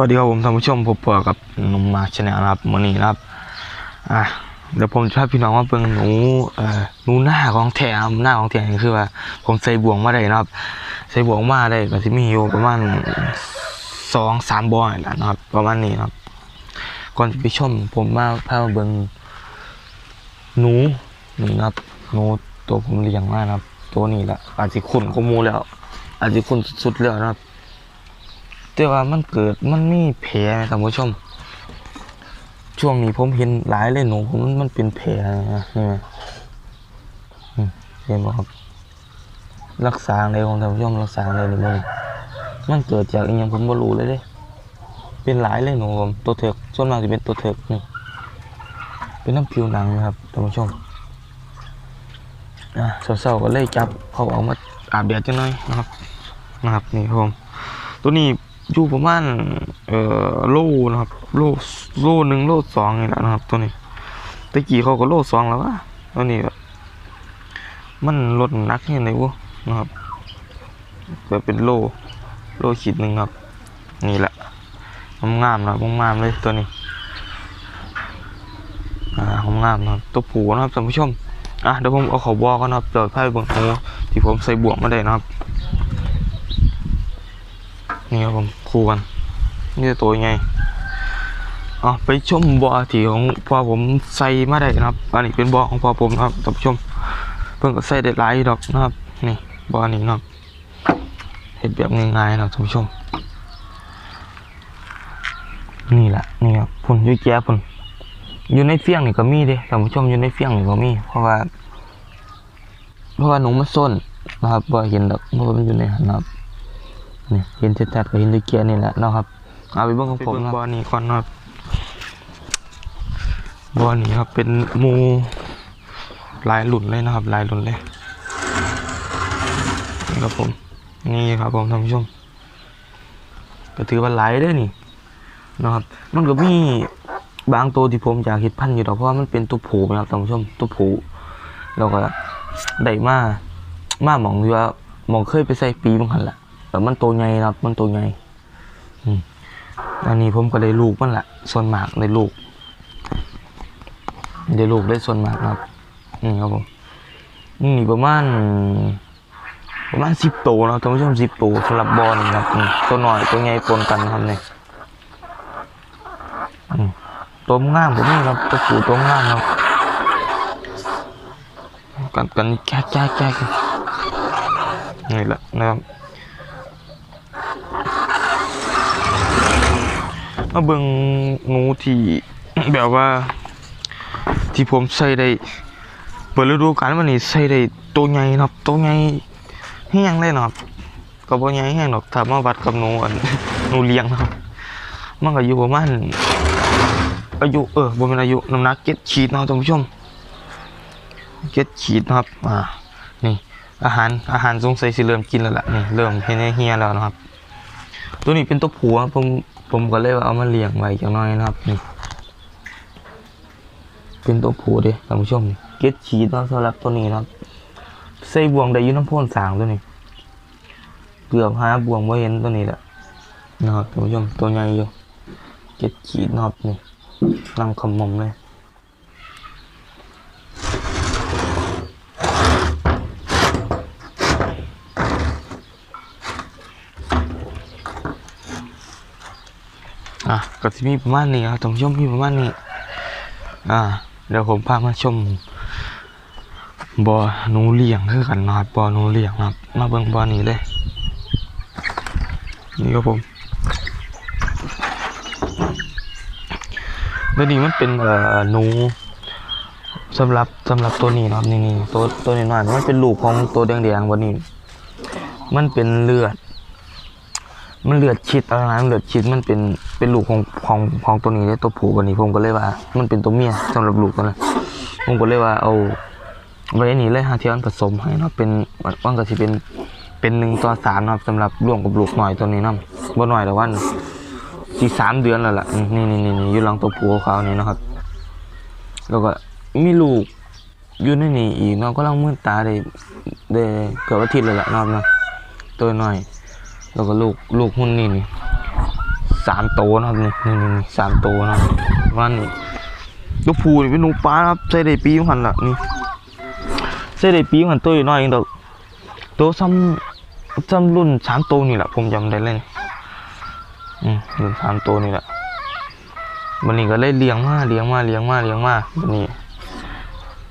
วัสดีครับผมท่านผู้ชมพบกับหนุ่มมาชาแนลนะครับวันนี้นะครับอะเดี๋ยวผมจะพาพี่น้องมาเบิ่งหนูเอ่อหนูหน้าของแถมหน้าของแถมคือว่า ผมใส่บ่วงมาได้นะครับ ใส่บ่วงมาได้ก็สิมีอยู่ประมาณสองสามบ่อนี่แหละนะครับ ประมาณนี้นะครับ ก่อนจะไปชมผมมาพามาเบิงหนูนี่นะครับหนูตัวผมเลี้ยงมานะครับ ตัวนี้แหละอาจจะขุนข้อมูแล้ว อาจจะขุนสุดๆแล้วนะครับ แต่ว่ามันเกิดมันมีแผลนะท่านผู้ชม ช่วงนี้ผมเห็นหลายเลยหนูผมมันมันเป็นแผลนะนี่ไหมเห็นบ่ครับรักษาในของท่านผู้ชมรักษาในนี่มันมันเกิดจากอีหยังผมบ่รู้เลยเด้เป็นหลายเลยหนูผมตัวเถิกส่วนมากจะเป็นตัวเถิกนี่เป็นน้ำผิวหนังนะครับท่านผู้ชมอะเศร้าๆก็เลยจับเขาออกมาอาบแดดจังหน่อยนะครับนะครับนี่ผมตัวนี้ อยู่ประมาณเอ่อโลนะครับ โลโลหนึ่งโลสองนี่แหละนะครับ ตัวนี้ตะกี้เขาก็โลสองแล้ววะตัวนี้แบบมันลดน้ำหนักยังไงวะนะครับแบบเป็นโลโลขีดหนึ่งครับ นี่แหละงามนะงามเลยตัวนี้อ่างามนะครับตัวผูนะครับท่านผู้ชมอะเดี๋ยวผมเอาขอบอกันนะครับเดี๋ยวไพ่เบิ่งหูที่ผมใส่บวกมาได้นะครับ นี่ครับผมคู่กันนี่ตัวยังไงอ๋อไปชมบ่อที่ของพ่อผมใส่มาได้นะครับ อันนี้เป็นบ่อของพ่อผมนะครับท่านผู้ชม เพิ่งก็ใส่ได้หลายดอกนะครับ นี่บ่อนี้นะครับเห็ดแบบง่ายๆนะท่านผู้ชม นี่แหละนี่ครับพุ่นยุ่ยแก่พุ่นอยู่ในเฟี้ยงนี่ก็มีเด้ท่านผู้ชมอยู่ในเฟี้ยงนี่ก็มี เพราะว่า เพราะว่าหนูมันส้นนะครับบ่เห็นดอกเพราะว่ามันอยู่ในหันนะครับ นี่เห็นชัดๆก็เห็นด้วยเกียร์นี่แหละนะครับ เอาไปเบิ่งของผมครับบอนี่ก่อนครับบอนี่ครับเป็นมูลายหลุ่นเลยนะครับ ลายหลุ่นเลยนี่ครับผม นี่ครับผมท่านผู้ชมก็ถือว่าหลายเด้นี่นะครับ มันก็มีบางตัวที่ผมอยากเห็ดพันอยู่ดอกเพราะว่ามันเป็นตัวผูนะครับท่านผู้ชมตัวผูแล้วก็ได้มามาหมองที่ว่าหมองเคยไปใส่ปีบางหันแหละ แต่มันตัวใหญ่ครับมันตัวใหญ่อันนี้ผมก็ได้ลูกมันแหละส่วนมากได้ลูกได้ลูกได้ส่วนมากนะครับนี่ครับผมนี่ประมาณประมาณสิบตัวนะท่านผู้ชมสิบตัวสำหรับบอลนะครับตัวหน่อยตัวใหญ่ปนกันครับเนี่ยอืมตัวงามผมนี่ครับตัวผูตัวง่ามครับกันกันแก้แก้แก้กันนี่แหละนะครับ มาเบิ่งหนูที่แบบว่า ที่ผมใส่ได้เปิดฤดูกาลวันนี้ใส่ได้ตัวใหญ่นะครับตัวใหญ่แห้งเลยนะครับก็บ่ใหญ่แห้งหรอกถ้ามาวัดกับหนูอันหนูเลี้ยงนะครับ มันก็อยู่ประมาณอายุเออบ่เป็นอายุน้ำหนักเจ็ดขีดนะครับท่านผู้ชมเจ็ดขีดนะครับอ่านี่อาหารอาหารสงสัยสิเริ่มกินแล้วล่ะนี่เริ่มเห็นเฮียแล้วนะครับ ตัวนี้เป็นตัวผัวผมผมก็เลยว่าเอามาเลี้ยงไว้จังน้อยนะครับนี่เป็นตัวผัวด้ท่านผู้ชมนี่เก็ดฉีดเนาะสำหรับตัวนี้นะครับใส่บ่วงได้ยู่น้ำพ่นสางตัวนี้เกือบหาบ่วงไ่เห็นตัวนี้แหละนะครับท่านผู้ชมตัวใหญ่อยู่เก็ดขีดนะครับนี่นั่งขมมเลย อะก็ที่มีประมาณนี้ครับท่านผู้ชมมีประมาณนี้ อ่า เดี๋ยวผมพามาชมบอนูเลี้ยงคือกันนะครับบอนูเลี้ยงนะครับ มาเบิ่งบอนี้เลย นี่ครับผมตัวนี้มันเป็นเอ่อหนูสำหรับสำหรับตัวนี้นะครับนี่นี่ตัวตัวนี้หน่อยมันเป็นลูกของตัวแดงๆวันนี้ มันเป็นเลือด มันเลือดชิดอะไรนะมันเลือดชิดมันเป็นเป็นลูกของของของตัวนี้เลยตัวผู้กว่านี้ผมก็เลยว่า มันเป็นตัวเมียสำหรับลูกตัวนั้นผมก็เลยว่าเอาไว้นี่เลยหาเทียนผสมให้เนาะเป็นว่างก็สิเป็นเป็นหนึ่งต่อสามนะครับสำหรับร่วมกับลูกหน่อยตัวนี้เนาะบ่หน่อยแต่ว่าสี่สามเดือนแล้วล่ะนี่นี่นี่นี่อยู่หลังตัวผู้เขานี่นะครับ แล้วก็มีลูกอยู่ในนี่อีกเนาะก็ลังมืดตาได้ได้เกือบอาทิตย์เลยแหละนาะเนาะตัวหน้อย แล้วก็ลูกลูกหุ่นนี่นี่สามโตนะครับนี่นี่นี่สามโตนะครับว่านี่ตัวผู้นี่เป็นหนูปลานะครับใส่ได้ปีมันละนี่ใส่ได้ปีมันตัวน้อยเองดอกตัวซ้ำซ้ำรุ่นสามโตนี่แหละผมจำได้เลยอืมรุ่นสามโตนี่แหละวันนี้ก็เลยเลี้ยงมาเลี้ยงมาเลี้ยงมาเลี้ยงมาวันนี้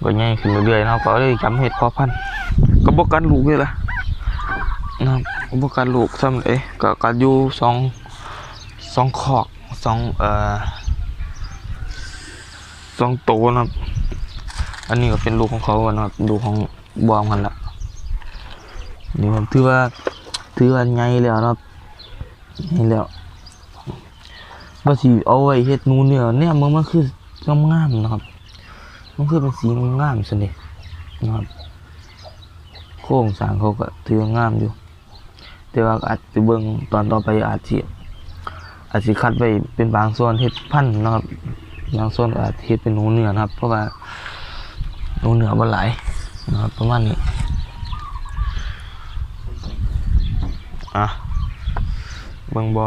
ก็ใหญ่ขึ้นเรื่อยๆนะครับก็เลยจำเห็ดพอพันก็บอกกันลูกเลยล่ะ นะครับก็บกกันลูกซ้ำเลยก็กัอยู่สองสองขอกสองเอ่อสองโตนะครับ อันนี้ก็เป็นลูกของเขานะครับลูกของบอมกันละนี่ผมถือว่าถือว่าใหญ่แล้วนะครับใหญ่แล้วว่าสิเอาไว้เฮ็ดนูเนื้อเนี่ยมันมันคืองามๆนะครับ มันคือเป็นสีงามสนี่นะครับ โครงสางเขาก็ถือว่างามอยู่ แต่ว่าอาจจะเบิ่งตอนต่อไปอาจสิอาจสิคัดไว้เป็นบางส่วนเฮ็ดพันนะครับบางส่วนอาจเฮ็ดเป็นหนูเหนือนะครับ เพราะว่าหนูเหนื้อบ่หลายนะครับประมาณนี้อะเบิ่งบ่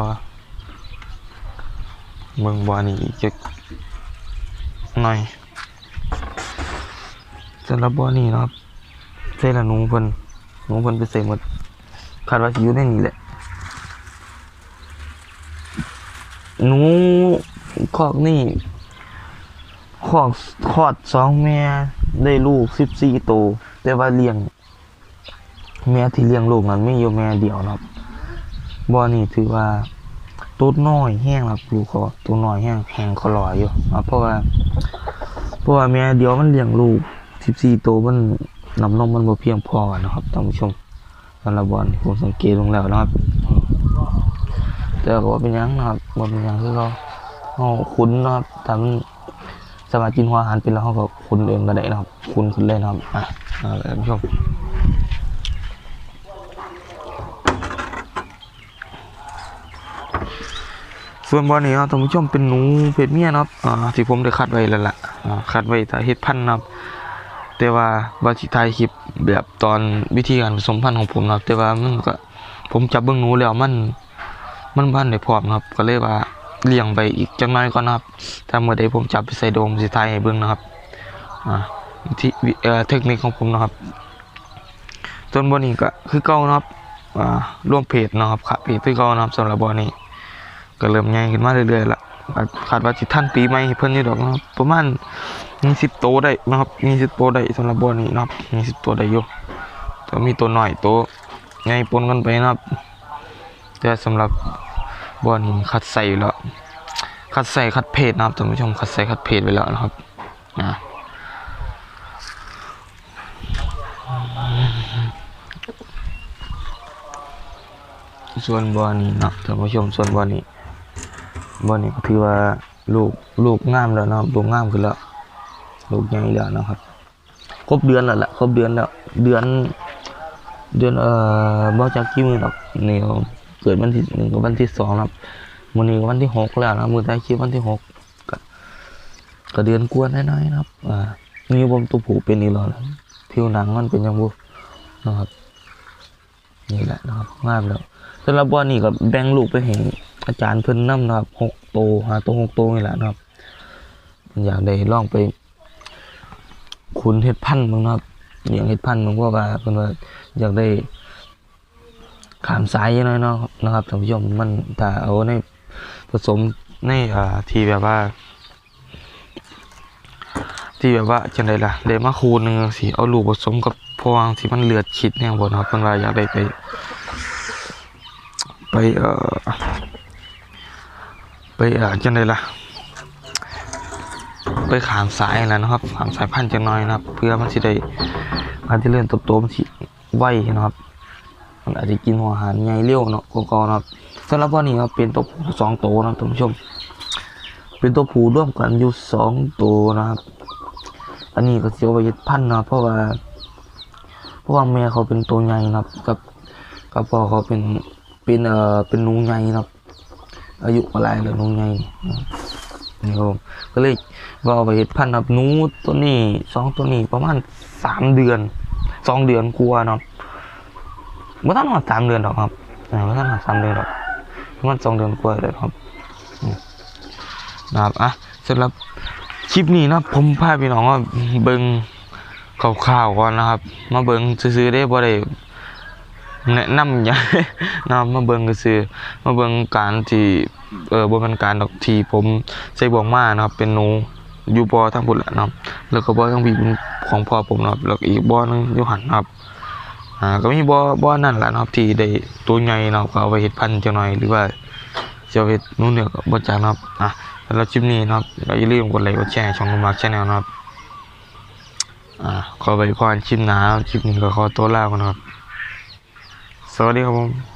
เบิ่งบ่นี่จักหน่อยสำหรับบ่นี่นะครับใส่ละหนูเพิ่นหนูเพิ่นไปใส่หมด คาดว่าสิอยู่ในนี้แหละหนูคอกนี่คอกคอดสองแม่ได้ลูกสิบสี่ตัวแต่ว่าเลี้ยง แม่ที่เลี้ยงลูกนั้นไม่อยู่แม่เดียวนะครับบ่อนี่ถือว่าตัวน้อยแห้งครับลูกเขาตัวน้อยแห้งแห้งเขาลอยอยู่ครับเพราะว่า เพราะว่าแม่เดียวมันเลี้ยงลูกสิบสี่ตัวมันน้ำนมมันบ่เพียงพอนะครับท่านผู้ชม สำหรับบอลผมสังเกตลงแล้วนะครับแต่ก็ว่าเป็นยังนะครับว่าเป็นยังคือเราเราคุ้นนะครับถ้ามสมารถกินหัวอาหารเป็นแล้วเขาก็คุ้นเองก็ได้นะครับ คุ้นขึ้นเลยนะครับอะเอาละท่านผู้ชมส่วนบอลนี้ครับท่านผู้ชมเป็นหนูเพศเมียนะครับอ่าที่ผมได้คัดไว้แล้วล่ะอ่าคัดไว้ถ้าเฮ็ดพันธุ์นะครับ แต่ว่าว่าสิถ่ายคลิปแบบตอนวิธีการผสมพันธุ์ของผมนะครับ แต่ว่ามันก็ผมจับเบิ่งหนูแล้วมัน มันพันได้พร้อมครับ ก็เลยว่าเลี้ยงไปอีกจังน้อยก่อนนะครับ ถ้าเมื่อใดผมจับไปใส่โดมสิถ่ายให้เบิ่งนะครับอ่าที่เออเทคนิคของผมนะครับส่วนบอนี้ก็คือเก่านะครับร่วมเพจนะครับค่ะเพจคือเก่านะครับสำหรับบอนี้ ก็เริ่มใหญ่ขึ้นมาเรื่อยๆละ คาดว่าสิทันปีใหม่เพิ่นอยู่ดอกนะครับประมาณมีสิบโตวได้นะครับมีสิบโตวได้สำหรับบอนี้นะครับมีสิบตัวได้อยู่แต่มีตัวหน้อยตัวใหญ่ปนกันไปนะครับแต่สำหรับบอนี้คัดใส่อยู่แล้วคัดใส่คัดเพจนะครับท่านผู้ชมคัดใส่คัดเพจไว้แล้วนะครับนะส่วนบอนี้นะท่านผู้ชมส่วนบอนี้ บอนี้ก็ถือว่าลูกลูกงามแล้วนะลูกงามขึ้นแล้ว ลูกใหญ่แล้วนะครับ ครบเดือนแล้วล่ะครบเดือนแล้ว เดือน เดือนเอ่อบ่จักกี่มื้อดอกนี่ครับเกิดวันที่หนึ่งกับวันที่สองครับมื้อนี้ก็วันที่หกแล้วนะมื้อท้ายคลิปวันที่หกก็เดือนกวนน้อยๆนะครับอ่านี่ผมตัวผูเป็นอีหลอดผิวหนังมันเป็นยังบ่นะครับนี่แหละนะครับงามแล้วสำหรับวันนี้ก็แบ่งลูกไปให้ อาจารย์เพิ่นนำนะครับหกโตหาโตหกโตนี่แหละนะครับอยากได้ลองไปขุนเห็ดพันธุ์มึงนะครับเลี้ยงเห็ดพันธุ์มึงพราว่าเพิ่นว่าอยากได้ขามสายยังน้อยเนาะนะครับท่านผู้ชมมันถ้าเอาในผสมในอ่าที่แบบว่า ที่แบบว่าจังไดล่ะได้มาคูนึงสิเอาลูกผสมกับพวงที่มันเลือดคิดแน่บ่นะครับเพิ่นว่าอยากได้ไปไปเอ่อ ไปอ่อจังไดล่ะ ไปขามสายแล้วนะครับ ขามสายพันธุ์จังน้อยนะครับ เพื่อมันสิได้การที่เลื่อนตบโตมันสิไวนะครับ มันอาจจะกินหัวอาหารใหญ่เร็วเนาะกว่าเก่านะครับสำหรับวันนี้ครับเป็นตัวผู้สองตัวนะท่านผู้ชม เป็นตัวผู้ร่วมกันอยู่สองตัวนะครับ อันนี้ก็เสียวไปยึดพันธุ์นะเพราะว่าเพราะว่าแม่เขาเป็นตัวใหญ่นะครับ กับกับพ่อเขาเป็นเป็นเอ่อเป็นนูใหญ่นะครับ อายุอะไรเลยหนูใหญ่นะครับนี่ครับก็เลยว่าไปเฮ็ดพันธุ์ครับนู้ตัวนี้สองตัวนี้ประมาณสามเดือนสองเดือนกลัวเนาะไม่ต้องหอดสามเดือนหรอกครับอ่าไม่ต้องหอดสามเดือนหรอกประมาณสองเดือนกว่าเลยครับนะครับอะสำหรับคลิปนี้นะผมพาพี่น้องว่าเบิ่งข่าวๆก่อนนะครับ มาเบิ่งซื้อๆได้บ่ได้ แนะนำหยังนะครับมาเบิ่งซื่อมาเบิ่งการที่เออบ่แม่นการดอกที่ผมใส่บ่วงมานะครับ เป็นหนูอยู่บ่อทางพุ่นแหละนะครับ แล้วก็บ่อทางพี่เป็นของพ่อผมนะครับแล้วก็อีกบ่อนึงอยู่หันนะครับอ่าก็มีบ่อบ่อนั่นแหละนะครับที่ได้ตัวใหญ่เนาะก็เอาไปเฮ็ดพันธุ์จังหน่อยหรือว่าจะเอาเฮ็ดนู่นเนี่ยก็บ่จักนะครับอะสำหรับคลิปนี้นะครับก็อย่าลืมกดไลค์กดแชร์ช่องมาร์คชาแนลนะครับอ่าขอไปพรคลิปหน้าคลิปนี้ก็ขอตัวลาก่อนนะครับ สวัสดีครับผม